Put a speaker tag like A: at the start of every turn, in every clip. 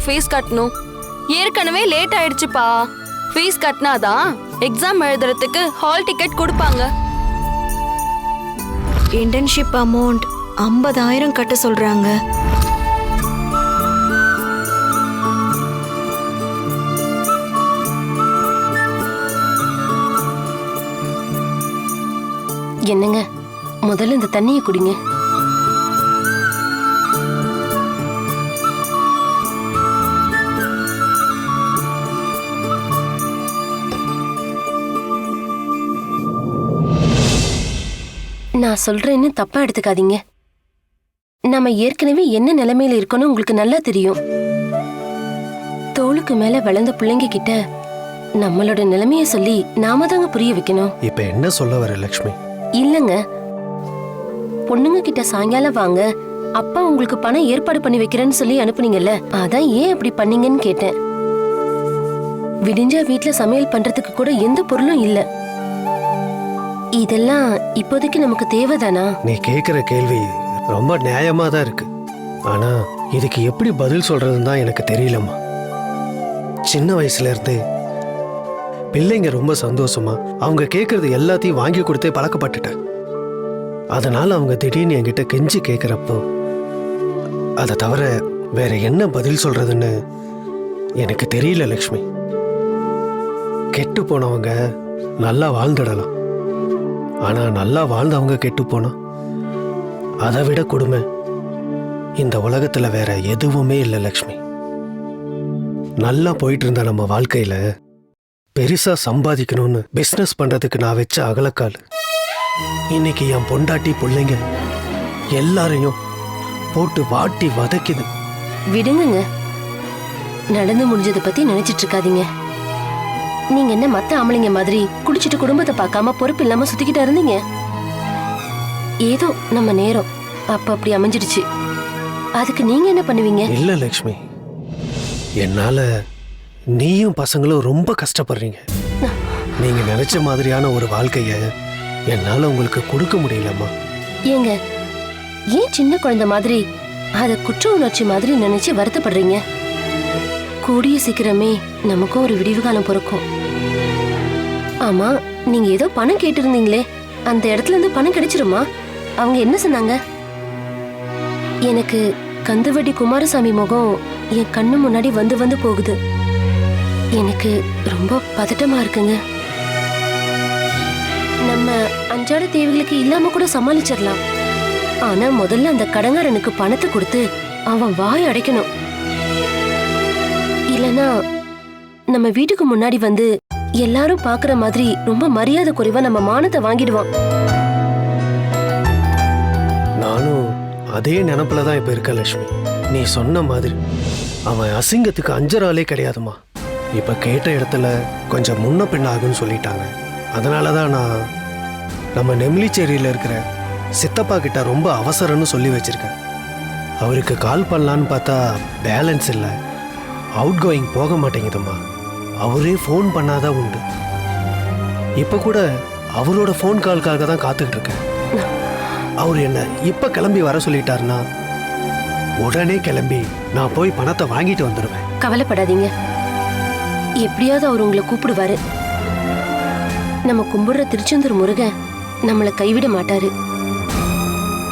A: காலேஜ்க்கு ஃபீஸ் கட்டணும். ஏற்கனவே லேட் ஆயிடுச்சுப்பா. ஃபீஸ் கட்டினாதான் எக்ஸாம் எழுதுறதுக்கு ஹால் டிக்கெட் கொடுப்பாங்க.
B: இன்டர்ன்ஷிப் அமௌண்ட் ஐம்பதாயிரம் கட்ட சொல்றாங்க.
C: என்னங்க? முதல்ல இந்த தண்ணியை குடிங்க. நான் சொல்றேன்னு தப்பா எடுத்துக்காதீங்க. நம்ம ஏற்கனவே என்ன நிலைமையில இருக்கோன்னு உங்களுக்கு நல்லா தெரியும். தோளுக்கு மேல வளர்ந்த பிள்ளைங்க கிட்ட நம்மளோட நிலைமைய சொல்லி நாம தாங்க புரிய வைக்கணும்.
D: இப்ப என்ன சொல்ல வர லக்ஷ்மி?
C: இல்லங்க. பொண்ணுங்க கிட்ட சாயங்காலம் வாங்க அப்பா உங்களுக்கு பணம் ஏற்பாடு பண்ணி வைக்கிறேன்னு சொல்லி அனுப்புனீங்கல்ல அதான் ஏன் அப்படி பண்ணீங்கன்னு கேட்டேன். விடிஞ்சா வீட்ல சமையல் பண்றதுக்கு கூட எந்த பொருளும் இல்ல. இதெல்லாம் இப்போதைக்கு நமக்கு தேவைதானா?
D: நீ கேக்குற கேள்வி ரொம்ப நியாயமா தான் இருக்கு. ஆனா இதுக்கு எப்படி பதில் சொல்றதுன்னு தான் எனக்கு தெரியலம்மா. சின்ன வயசுல இருந்து பிள்ளைங்க ரொம்ப சந்தோஷமா அவங்க கேட்கறது எல்லாத்தையும் வாங்கி கொடுத்தே பழக்கப்பட்டுட்டேன். அதனால அவங்க திடீர்னு என்கிட்ட கெஞ்சி கேட்குறப்போ அதை தவிர வேற என்ன பதில் சொல்றதுன்னு எனக்கு தெரியல லக்ஷ்மி. கெட்டு போனவங்க நல்லா வாழ்ந்துடலாம். ஆனா நல்லா வாழ்ந்தவங்க கெட்டு போனோம் அதை விட கொடுமை. இந்த உலகத்துல வேற எதுவுமே இல்லை லக்ஷ்மி. நல்லா போயிட்டு இருந்த நம்ம வாழ்க்கையில பெருசா சம்பாதிக்கணும்னு பிசினஸ் பண்றதுக்கு நான் வச்ச அகலக்கால். இன்னைக்கு என் பொண்டாட்டி பிள்ளைங்க எல்லாரையும் போட்டு வாட்டி வதக்குது.
C: விடுங்க நடந்து முடிஞ்சதை பத்தி நினைச்சிட்டு இருக்காதீங்க. நீங்க என்ன மத்த ஆம்பளைங்க மாதிரி குடிச்சிட்டு குடும்பத்தை பார்க்காம பொறுப்பு இல்லாம சுத்திக்கிட்டு இருந்தீங்க? ஏதோ நம்ம நேரம் அப்ப அப்படி அமைஞ்சிடுச்சு. அதுக்கு நீங்க என்ன பண்ணுவீங்க?
D: இல்ல லக்ஷ்மி. என்னால நீயும் பசங்களும் ரொம்ப கஷ்டப்படுறீங்க. நீங்க நினைச்ச மாதிரியான ஒரு வாழ்க்கைய என்னால உங்களுக்கு கொடுக்க முடியலம்மா.
C: ஏங்க ஏன் சின்ன குழந்தை மாதிரி அத குற்ற உணர்ச்சி மாதிரி நினைச்சு வருத்தப்படுறீங்க? கூடிய சீக்கிரமே நமக்கும் ஒரு விடிவு காலம் பிறக்கும். ஆமா நீங்க ஏதோ பணம் கேட்டிருந்தீங்களே. அந்த இடத்துல இருந்து பணம் கிடைச்சிருமா? அவங்க என்ன சொன்னாங்க? எனக்கு கந்துவட்டி குமாரசாமி முகம் என் கண்ணு முன்னாடி வந்து வந்து போகுது. எனக்கு ரொம்ப பதட்டமா இருக்குங்க. நம்ம அன்றாட தேவைகளுக்கு இல்லாம கூட சமாளிச்சிடலாம். ஆனா முதல்ல அந்த கடங்காரனுக்கு பணத்தை கொடுத்து அவன் வாய் அடைக்கணும். இல்லனா நம்ம வீட்டுக்கு முன்னாடி வந்து எல்லாரும் பாக்குற மாதிரி ரொம்ப மரியாதை குறைவா நம்ம மானத்தை வாங்கிடுவான்.
D: நானும் அதே நினப்புல தான் இப்ப இருக்க லட்சுமி. நீ சொன்ன மாதிரி அவன் அசிங்கத்துக்கு அஞ்சராலே கிடையாதுமா. இப்ப கேட்ட இடத்துல கொஞ்சம் முன்ன பின்னாகுன்னு சொல்லிட்டாங்க. அதனால தான் நான் நம்ம நெம்லிச்சேரியில இருக்கிற சித்தப்பா கிட்ட ரொம்ப அவசரம்னு சொல்லி வச்சிருக்கேன். அவருக்கு கால் பண்ணலான்னு பார்த்தா பேலன்ஸ் இல்லை. அவுட் கோயிங் போக மாட்டேங்குதும்மா. அவரே ஃபோன் பண்ணாதான் உண்டு. இப்போ கூட அவரோட ஃபோன் கால்காக தான் காத்துக்கிட்டு இருக்கேன். அவர் என்ன இப்ப கிளம்பி வர சொல்லிட்டாருன்னா உடனே கிளம்பி நான் போய் பணத்தை வாங்கிட்டு வந்துடுவேன்
C: கவலைப்படாதீங்க. எப்படியாவது அவர் உங்களை கூப்பிடுவாரு. நம்ம கும்பிடுற திருச்செந்தூர் முருகன் நம்மளை கைவிட மாட்டாரு.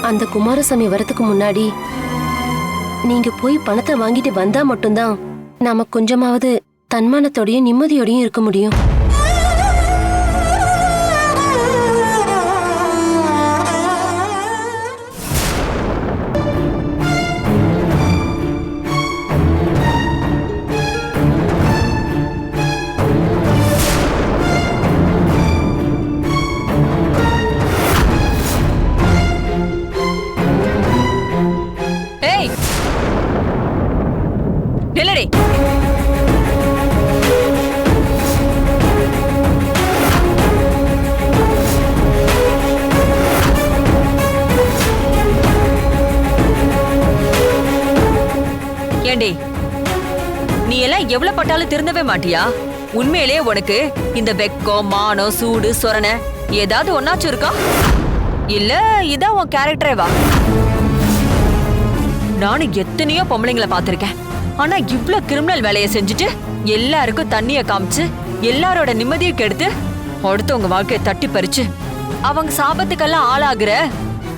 C: அந்த குமாரசாமி வரத்துக்கு முன்னாடி நீங்க போய் பணத்தை வாங்கிட்டு வந்தா மட்டும்தான் நாம கொஞ்சமாவது தன்மானத்தோடையும் நிம்மதியோடையும் இருக்க முடியும்.
A: பட்டாலும் திருந்தவே மாட்டியா?
E: உண்மையிலேயே உனக்கு இந்த வெக்கம் மானம் சூடு சொரணை ஏதாவது ஒன்னாச்சும் இருக்கா? இல்ல இதான் உன் கேரக்டரே வா. நானும் எத்தனையோ பொம்பளைங்களை பார்த்துருக்கேன். ஆனா இவ்ளோ கிரிமினல் வேலையை செஞ்சுட்டு எல்லாருக்கும் தண்ணிய காமிச்சு எல்லாரோட நிம்மதியை கெடுத்து அடுத்தவங்க வாழ்க்கையை தட்டி பறிச்சு அவங்க சாபத்துக்கெல்லாம் ஆளாகிற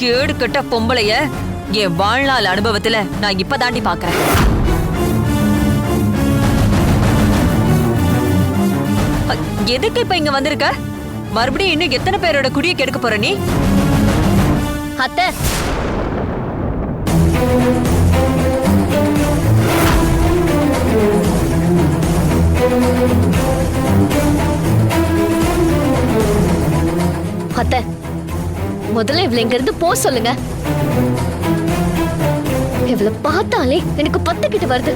E: கேடு கட்ட பொம்பளைய என் வாழ்நாள் அனுபவத்துல நான் இப்ப தாண்டி பாக்குறேன் எதுக்கு இப்ப இங்க வந்திருக்க? மறுபடியும் இன்னும் எத்தனை பேரோட குடியை கெடுக்க போற நீ?
C: அத்தை. அத்தை முதல்ல இவ்வளவு இங்க இருந்து போ சொல்லுங்க. இவ்வளவு பார்த்தாலே எனக்கு பத்து கிட்ட வருது.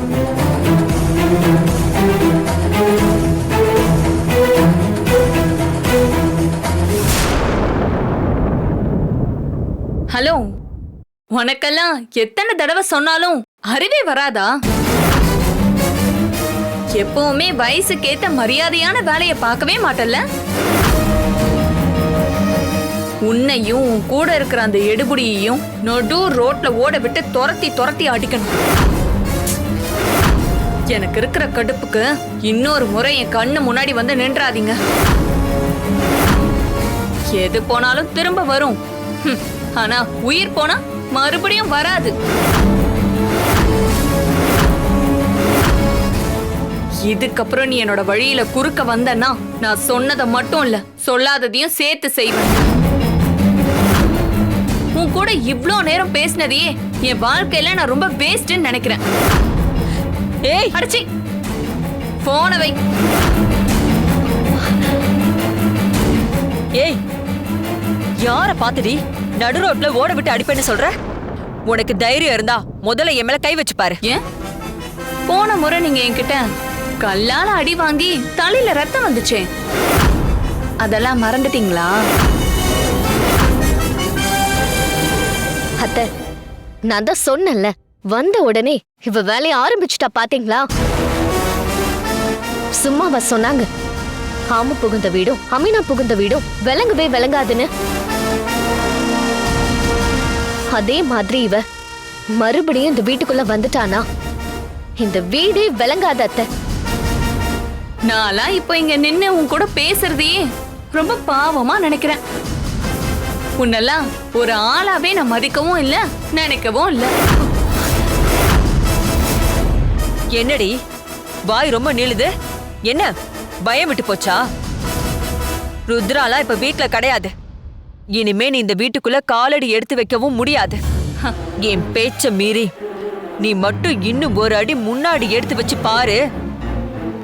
A: ஹலோ. உனக்கெல்லாம் எத்தனை தடவை சொன்னாலும் அறிவே வராதா? எப்பவுமே வயசுக்கேத்த மரியாதையான வேலையை பார்க்கவே மாட்டல்ல? உன்னையும் உன் கூட இருக்கிற அந்த எடுபுடியையும் நடு ரோட்ல ஓட விட்டு துரத்தி துரத்தி அடிக்கணும். எனக்கு இருக்கிற கடுப்புக்கு இன்னொரு முறை என் கண்ணு முன்னாடி வந்து நின்றாதீங்க. எது போனாலும் திரும்ப வரும். ஹம், ஆனா உயிர் போனா மறுபடியும் வராது. இதுக்கப்புறம் நீ என்னோட வழியில குறுக்க வந்தன்னா நான் சொன்னதை மட்டும் இல்ல சொல்லாததையும் சேர்த்து செய்வேன். உன் கூட இவ்வளோ நேரம் பேசினதையே என் வாழ்க்கையில நான் ரொம்ப வேஸ்ட்னு நினைக்கிறேன். ஏய் அடிச்சி! போன வை.
E: ஏய் யார பாத்துடி நடு ரோட்ல ஓட விட்டு அடிப்பேன்னு சொல்ற? உனக்கு தைரியம் இருந்தா முதல்ல என் மேல கை வச்சு பாரு.
A: ஏன்? போன முறை நீங்க என்கிட்ட கல்லால அடி வாங்கி தலையில ரத்தம் வந்துச்சே. அதெல்லாம் மறந்துட்டீங்களா?
C: அத்தை நான் தான் சொன்னேன்ல வந்த உடனே இவ வேலைய ஆரம்பிச்சுட்டா பாத்தீங்களா? சும்மாவா சொன்னாங்க ஆம புகுந்த வீடும் அமீனா புகுந்த வீடும் விளங்கவே விளங்காதுன்னு. அதே மாதிரி இவ. மறுபடியும் இந்த வீட்டுக்குள்ள வந்துட்டானா? இந்த வீடே விளங்காத அத்தை.
A: நான்லாம் இப்போ இங்க நின்னு உன் கூட பேசுறதையே ரொம்ப பாவமா நினைக்கிறேன். உன்னெல்லாம் ஒரு ஆளாவே நான் மதிக்கவும் இல்ல நினைக்கவும் இல்ல.
E: என்னடி? வாய் ரொம்ப நீளுது. என்ன? பயம் விட்டு போச்சா? ருத்ராலாம் இப்ப வீட்ல கிடையாது. இனிமே நீ இந்த வீட்டுக்குள்ள காலடி எடுத்து வைக்கவும் முடியாது. என் பேச்ச மீறி. நீ மட்டும் இன்னும் ஒரு அடி முன்னாடி எடுத்து வச்சு பாரு.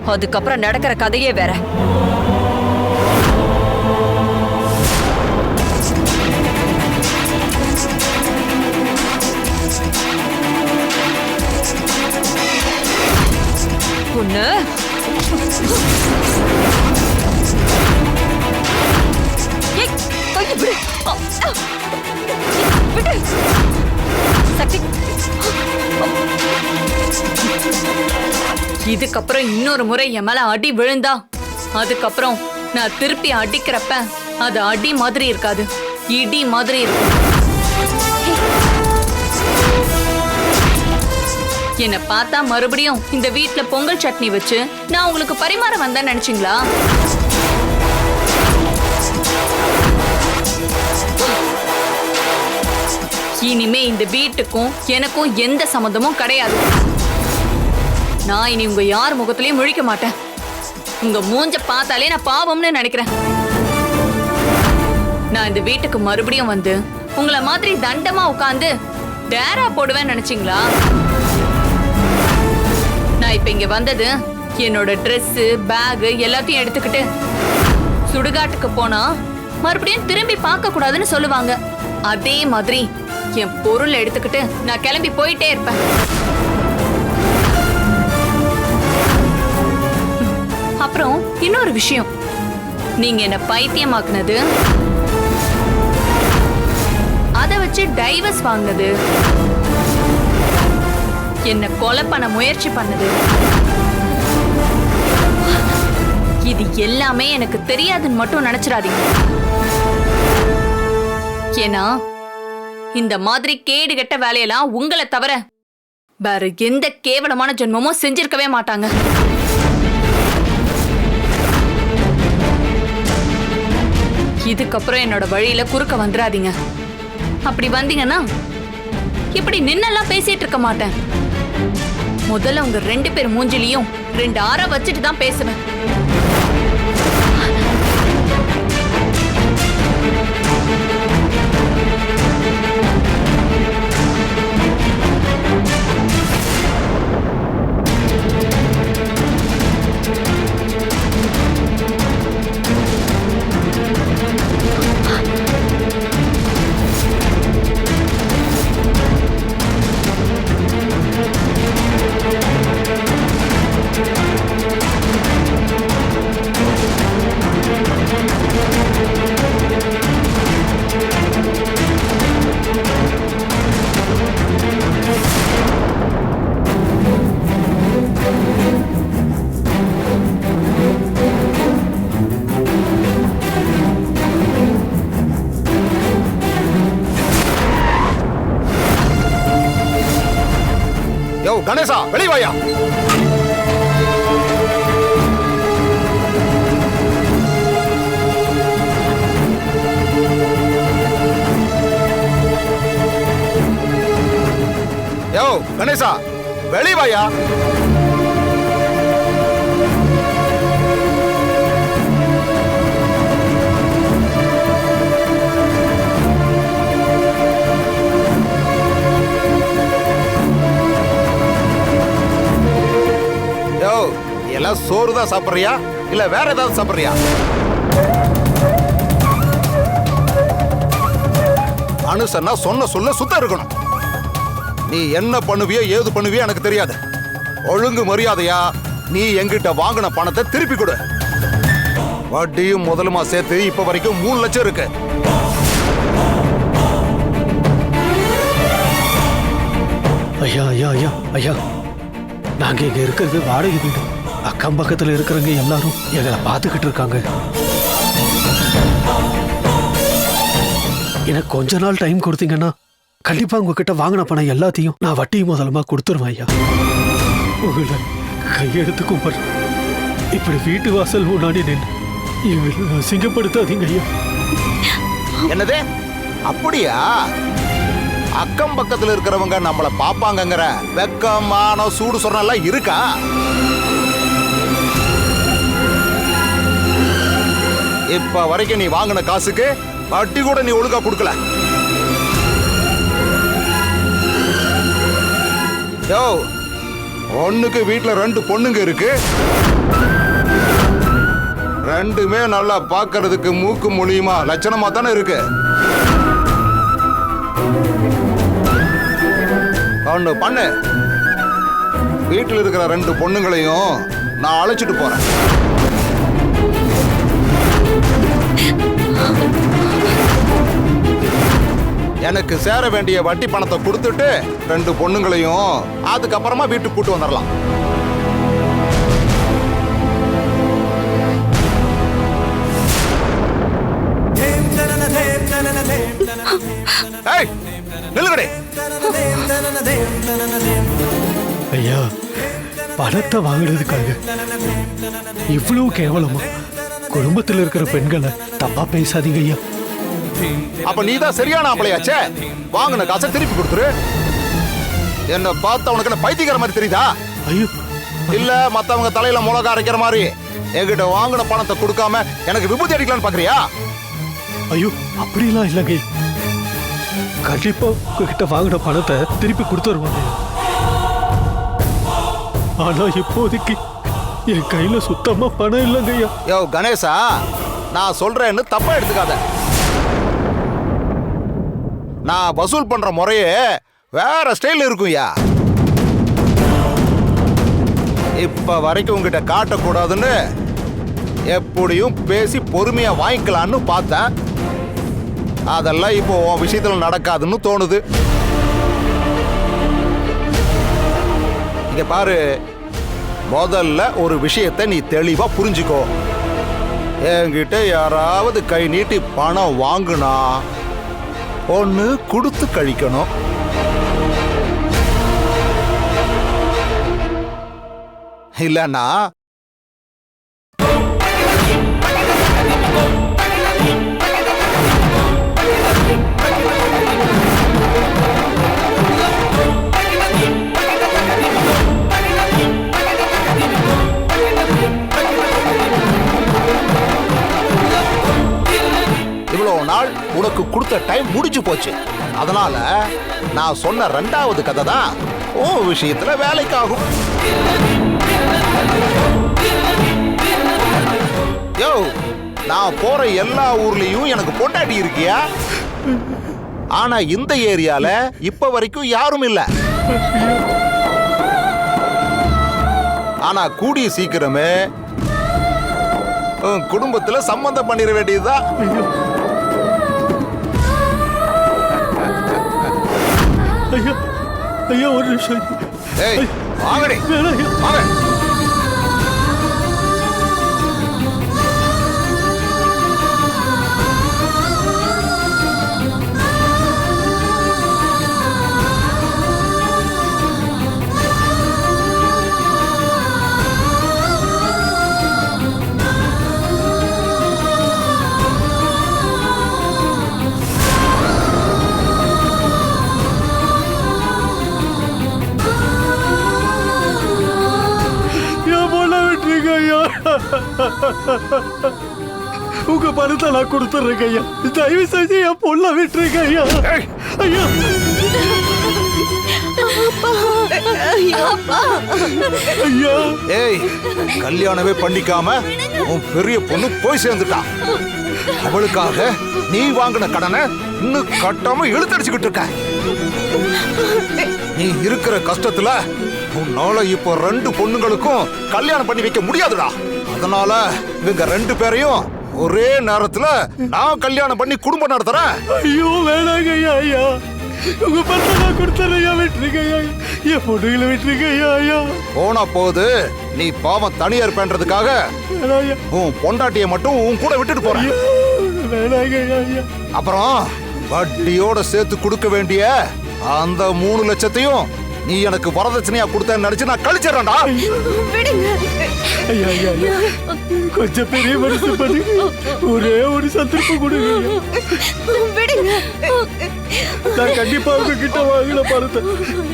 E: அதுக்கப்புறம் நடக்கிற கதையே வேற.
A: இதுக்கப்புறம் இன்னொரு முறை என் மேல அடி விழுந்தா அதுக்கப்புறம் நான் திருப்பி அடிக்கிறப்ப அது அடி மாதிரி இருக்காது இடி மாதிரி இருக்கும். என்னை பார்த்தா மறுபடியும் இந்த வீட்ல பொங்கல் சட்னி வச்சு நான் உங்களுக்கு பரிமாற வந்தேன் நினைச்சீங்களா? இனிமே இந்த வீட்டுக்கும் எனக்கும் எந்த சம்மந்தமும் கிடையாது. நான் இனி உங்க யார் முகத்திலயும் முழிக்க மாட்டேன். உங்க மூஞ்ச பார்த்தாலே நான் பாவம்னு நினைக்கிறேன். நான் இந்த வீட்டுக்கு மறுபடியும் வந்து உங்களை மாதிரி தண்டமா உட்காந்து டேரா போடுவேன்னு நினைச்சீங்களா? நான் இப்ப இங்க வந்தது என்னோட ட்ரெஸ் பேக் எல்லாத்தையும் எடுத்துக்கிட்டு சுடுகாட்டுக்கு போனா மறுபடியும் திரும்பி பார்க்க கூடாதுன்னு சொல்லுவாங்க. அதே மாதிரி என் பொருள் எடுத்துக்கிட்டு நான் கிளம்பி போயிட்டே இருப்பேன். அப்புறம் இன்னொரு விஷயம். நீங்க என்ன பைத்தியமாக்குனது. அதை வச்சு டைவர்ஸ் வாங்குனது. என்ன கொலை பண்ண முயற்சி பண்ணது. இது எல்லாமே எனக்கு தெரியாதுன்னு மட்டும் நினைச்சிடாதீங்க. ஏன்னா இந்த மாதிரி கேடு கெட்ட வேலையெல்லாம் உங்களை தவிர வேற எந்த கேவலமான ஜென்மமும் செஞ்சிருக்கவே மாட்டாங்க. இதுக்கப்புறம் என்னோட வழியில குறுக்க வந்துடாதீங்க அப்படி வந்தீங்கன்னா இப்படி நின்னெல்லாம் பேசிட்டு இருக்க மாட்டேன். முதல்ல உங்க ரெண்டு பேர் மூஞ்சிலையும் ரெண்டு ஆற வச்சுட்டு தான் பேசுவேன்.
F: கணேசா வெளிவாயா யோ கணேசா வெளிவாயா சோறு தான் சாப்பிடுறியா? இல்ல வேற ஏதாவது சாப்பிட்றியா? அனுசன்னா சொன்ன சொல்ல சுத்தம் இருக்கணும். நீ என்ன பண்ணுவியோ ஏது பண்ணுவியோ எனக்கு தெரியாது. ஒழுங்கு மரியாதையா நீ எங்கிட்ட வாங்கின பணத்தை திருப்பி கொடு. வட்டியும் முதலுமா சேர்த்து இப்ப வரைக்கும் மூணு லட்சம் இருக்கு.
D: ஐயா ஐயா ஐயா ஐயா. நாங்க இங்க இருக்கிறது வாடகை வீடு. அக்கம் இருக்கிறவங்க எல்லாரும் எங்களை பார்த்துக்கிட்டு இருக்காங்க. எனக்கு கொஞ்ச நாள் டைம் கொடுத்தீங்கன்னா கண்டிப்பா உங்ககிட்ட வாங்கின பணம் எல்லாத்தையும் நான் வட்டி முதலமா கொடுத்துருவேன் ஐயா. உங்களை கையெடுத்து கும்பிட்றேன். இப்படி வீட்டு வாசல் முன்னாடி நின்று இவங்களை அசிங்கப்படுத்தாதீங்க ஐயா.
F: என்னது? அப்படியா? அக்கம் பக்கத்துல இருக்கிறவங்க நம்மள பார்ப்பாங்கங்கிற வெக்கமான சூடு சொன்னெல்லாம் இருக்கா? இப்ப வரைக்கும் நீ வாங்கின காசுக்கு வட்டி கூட நீ ஒழுங்கா கொடுக்கல. யோ ஒண்ணுக்கு வீட்டுல ரெண்டு பொண்ணுங்க இருக்கு. ரெண்டுமே நல்லா பார்க்கறதுக்கு மூக்கு மொழியுமா? லட்சணமா தானே இருக்கு. ஒன்று பண்ணு. வீட்டில் இருக்கிற ரெண்டு பொண்ணுங்களையும் நான் அழைச்சிட்டு போறேன். எனக்கு சேர வேண்டிய வட்டி பணத்தை கொடுத்துட்டு ரெண்டு பொண்ணுங்களையும் அதுக்கப்புறமா வீட்டுக்கு கூட்டு வந்துடலாம்
D: ஐயா பணத்தை வாங்குறதுக்காக இவ்வளவு கேவலமா குடும்பத்தில் இருக்கிற பெண்களை தப்பா பேசாதீங்க ஐயா.
F: அப்ப நீ தான் சரியான ஆம்பளையாச்சே? வாங்கின காசை திருப்பி கொடுத்துரு. என்ன பார்த்த உனக்கு என்ன பைத்தியக்கார மாதிரி தெரியுதா?
D: ஐயோ.
F: இல்ல மத்தவங்க தலையில மிளகா அரைக்கிற மாதிரி. என்கிட்ட வாங்கின பணத்தை கொடுக்காம எனக்கு விபூதி அடிக்கலாம்னு பாக்குறியா?
D: ஐயோ அப்படிலாம் இல்லைங்க. கண்டிப்பா உங்ககிட்ட வாங்கின பணத்தை திருப்பி கொடுத்துருவாங்க ஆனா இப்போதைக்கு என் கையில சுத்தமா பணம் இல்லைங்க ஐயா
F: யோ கணேசா நான் சொல்றேன்னு தப்பா எடுத்துக்காத. நான் வசூல் பண்ற முறையே வேற ஸ்டைல் இருக்கும்யா. இப்ப வரைக்கும் உங்ககிட்ட காட்டக்கூடாதுன்னு எப்படியும் பேசி பொறுமையா வாங்கிக்கலான்னு பார்த்தேன். அதெல்லாம் இப்போ உன் விஷயத்துல நடக்காதுன்னு தோணுது. இங்க பாரு முதல்ல ஒரு விஷயத்தை நீ தெளிவா புரிஞ்சுக்கோ. என்கிட்ட யாராவது கை நீட்டி பணம் வாங்குனா ஒன்று கொடுத்து கழிக்கணும். இல்லைன்னா எனக்கு கொடுத்த டைம் முடிஞ்சு போச்சு. அதனால நான் சொன்ன ரெண்டாவது கதை தான் ஓ விஷயத்துல வேலைக்காகும். யோ நான் போற எல்லா ஊர்லயும் எனக்கு பொண்டாட்டி இருக்கியா? ஆனா இந்த ஏரியால இப்ப வரைக்கும் யாரும் இல்ல. ஆனா கூடிய சீக்கிரமே குடும்பத்துல சம்பந்தம் பண்ணிட வேண்டியதுதான்.
G: ஐயா ஐயா ஒரு நிமிஷம்
F: ஏய் வாங்கடி. வாங்க
G: கொடுத்துட்றேங்க ஐயா தயவு செஞ்சு என் பொண்ணை விட்டுருங்க ஐயா. ஐயா ஐயா.
F: ஏய் கல்யாணமே பண்ணிக்காம உன் பெரிய பொண்ணு போய் சேர்ந்துட்டா அவளுக்காக நீ வாங்கின கடனை இன்னும் கட்டாம இழுத்தடிச்சுக்கிட்டு இருக்க. நீ இருக்கிற கஷ்டத்துல உன்னால இப்போ ரெண்டு பொண்ணுங்களுக்கும் கல்யாணம் பண்ணி வைக்க முடியாதுடா. அதனால இவங்க ரெண்டு பேரையும் ஒரே நேரத்துல நான் கல்யாணம் பண்ணி குடும்பம் நடத்துறேன்.
G: ஐயோ வேணாங்க ஐயா ஐயா. உங்க பணத்தை நான் ஐயா விட்டுருங்க ஐயா. என் பொண்ணுகளை விட்டுருங்க ஐயா ஐயா.
F: போனா போகுது நீ பாவம் தனியா இருப்பேன்றதுக்காக
G: வேணாம் ஐயா.
F: உன் பொண்டாட்டிய மட்டும் உன் கூட விட்டுட்டு போறேன்.
G: ஐயா, வேணாங்க ஐயா ஐயா.
F: அப்புறம் வட்டியோட சேர்த்து கொடுக்க வேண்டிய அந்த மூணு லட்சத்தையும் நீ எனக்கு வரதட்சணையா கொடுத்தேன்னு நினைச்சு நான் கழிச்சிடறேன்டா.
G: ஐயா ஐயா ஐயா. கொஞ்சம் பெரிய மனசு பண்ணி ஒரே ஒரு சந்தர்ப்பம் கொடுங்க. ஐயா. நான் கண்டிப்பா உங்ககிட்ட வாங்கின பணத்தை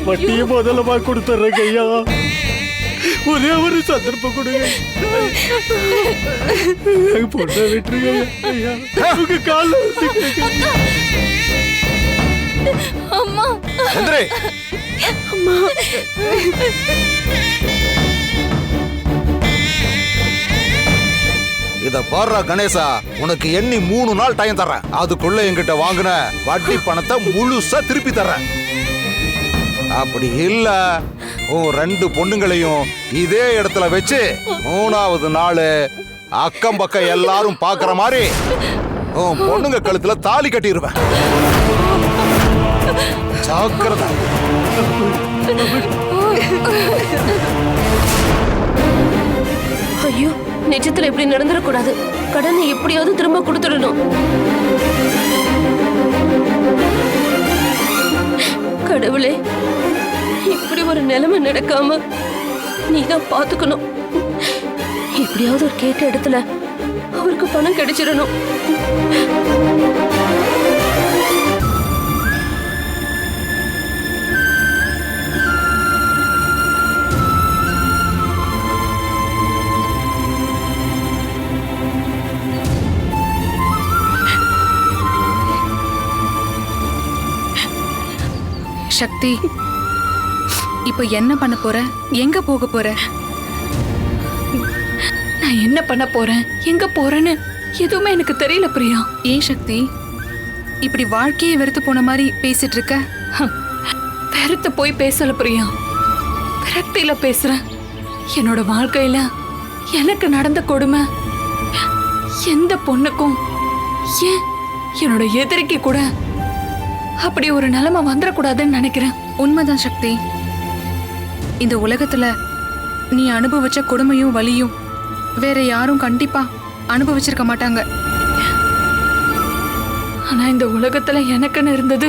G: வட்டியை முதல்லமா கொடுத்துட்றேங்க ஐயா. ஒரே ஒரு சந்தர்ப்பம் கொடுங்க. பொண்ணை விட்டுருங்க ஐயா. உங்க காலில் வந்து
F: அம்மா. இத பாடுற கணேசா. உனக்கு எண்ணி மூணு நாள் டைம் தர்றேன். அதுக்குள்ள என்கிட்ட வாங்கின வட்டி பணத்தை முழுசா திருப்பி தர்றேன். அப்படி இல்ல. உன் ரெண்டு பொண்ணுங்களையும் இதே இடத்துல வச்சு மூணாவது நாள் அக்கம் பக்கம் எல்லாரும் பாக்குற மாதிரி உன் பொண்ணுங்க கழுத்துல தாலி கட்டிடுவேன் ஜாக்கிரதை.
C: ஐயோ நிஜத்துல இப்படி நடந்துடக்கூடாது. கடனை எப்படியாவது திரும்ப கொடுத்துடணும். கடவுளே இப்படி ஒரு நிலைமை நடக்காம நீதான் பாத்துக்கணும் எப்படியாவது ஒரு கேட்ட இடத்துல அவருக்கு பணம் கிடைச்சிடணும்.
H: சக்தி. இப்ப என்ன பண்ண போற? எங்க போக போற?
A: நான் என்ன பண்ண போறேன் எங்க போறேன்னு எதுவுமே எனக்கு தெரியல பிரியா.
H: ஏன் சக்தி? இப்படி வாழ்க்கையை வெறுத்து போன மாதிரி பேசிட்டு இருக்க
A: வெறுத்து போய் பேசல பிரியா. விரக்தியில பேசுறேன் என்னோட வாழ்க்கையில எனக்கு நடந்த கொடுமை. எந்த பொண்ணுக்கும் ஏன் என்னோட எதிரிக்கு கூட அப்படி ஒரு நிலைமை வந்துடக்கூடாதுன்னு நினைக்கிறேன்.
H: உண்மைதான் சக்தி. இந்த உலகத்துல நீ அனுபவிச்ச கொடுமையும் வலியும் வேற யாரும் கண்டிப்பா அனுபவிச்சிருக்க மாட்டாங்க.
A: ஆனா இந்த உலகத்துல எனக்குன்னு இருந்தது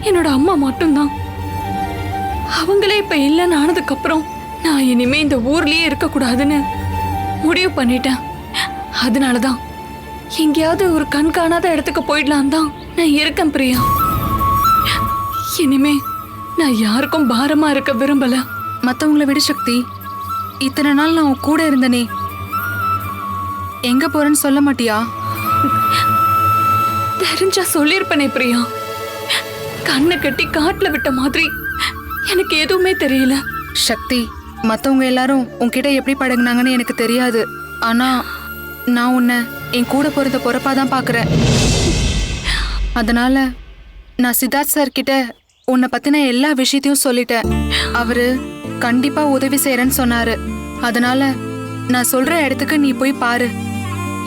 A: என்னோட அம்மா மட்டும்தான். அவங்களே இப்ப இல்லைன்னு ஆனதுக்கு அப்புறம் நான் இனிமே இந்த ஊர்லயே இருக்கக்கூடாதுன்னு முடிவு பண்ணிட்டேன். அதனாலதான் எங்கேயாவது ஒரு கண் காணாத இடத்துக்கு போயிடலான் தான் நான் இருக்கேன் பிரியா. இனிமே நான் யாருக்கும் பாரமா இருக்க விரும்பல.
H: மத்தவங்கள விடு சக்தி. இத்தனை நாள் நான் உன் கூட இருந்தனே. எங்க போறேன்னு சொல்ல மாட்டியா?
A: தெரிஞ்சா சொல்லிருப்பனே பிரியா. கண்ணை கட்டி காட்டுல விட்ட மாதிரி எனக்கு எதுவுமே தெரியல.
H: சக்தி மத்தவங்க எல்லாரும் உன்கிட்ட எப்படி பழகுனாங்கன்னு எனக்கு தெரியாது. ஆனா நான் உன்னை என் கூட பிறந்த பொறப்பா தான் பாக்குறேன். அதனால நான் சித்தார்த் சார் கிட்ட உன்னை பத்தின எல்லா விஷயத்தையும் சொல்லிட்டேன். அவரு கண்டிப்பா உதவி செய்யறேன்னு சொன்னாரு. அதனால நான் சொல்ற இடத்துக்கு நீ போய் பாரு.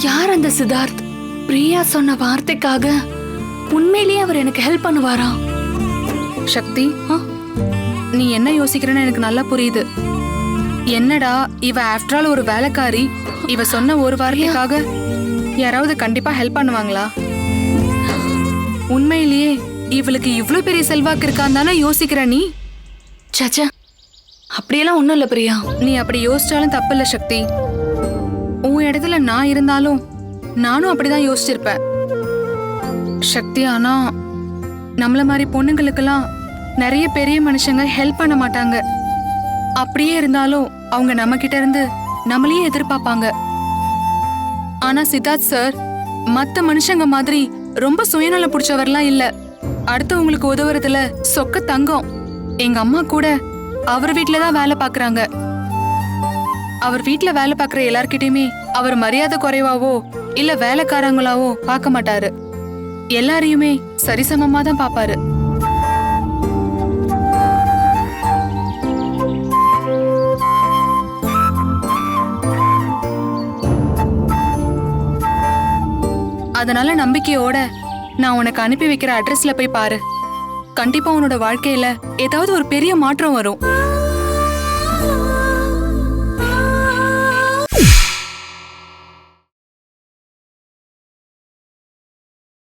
A: யார் அந்த சித்தார்த்? பிரியா சொன்ன வார்த்தைக்காக உண்மையிலேயே அவர் எனக்கு ஹெல்ப் பண்ணுவாரா?
H: சக்தி
A: ஆ?
H: நீ என்ன யோசிக்கிறேன்னு எனக்கு நல்லா புரியுது. என்னடா இவ ஆஃப்டர் ஆல் ஒரு வேலைக்காரி. இவ சொன்ன ஒரு வார்த்தைக்காக யாராவது கண்டிப்பா ஹெல்ப் பண்ணுவாங்களா? உண்மையிலேயே இவளுக்கு இவ்ளோ பெரிய செல்வாக்கு இருக்கான்னு தானே யோசிக்கிற நீ?
A: சச்சா அப்படியெல்லாம் ஒண்ணும் இல்ல பிரியா.
H: நீ அப்படி யோசிச்சாலும் தப்பில்ல சக்தி. உன் இடத்துல நான் இருந்தாலும் நானும் அப்படிதான் யோசிச்சிருப்பேன். சக்தி ஆனா நம்மள மாதிரி பொண்ணுங்களுக்கெல்லாம் நிறைய பெரிய மனுஷங்க ஹெல்ப் பண்ண மாட்டாங்க. அப்படியே இருந்தாலும் அவங்க நம்ம கிட்ட இருந்து நம்மளையே எதிர்பார்ப்பாங்க. ஆனா சித்தார்த் சார் மத்த மனுஷங்க மாதிரி ரொம்ப சுயநலம் பிடிச்சவர்லாம் இல்ல. அடுத்தவங்களுக்கு உதவுறதுல சொக்க தங்கம். எங்க அம்மா கூட அவர் வீட்ல தான் வேலை பாக்குறாங்க. அவர் வீட்ல வேலை பார்க்குற எல்லார்கிட்டயுமே அவர் மரியாதை குறைவாவோ இல்ல வேலைக்காரங்களாவோ பார்க்க மாட்டாரு. எல்லாரையுமே சரிசமமா தான் பாப்பாரு. அதனால நம்பிக்கையோட நான் உனக்கு அனுப்பி வைக்கிற அட்ரஸ்ல போய் பாரு. கண்டிப்பா உன்னோட வாழ்க்கையில ஏதாவது ஒரு பெரிய மாற்றம் வரும்.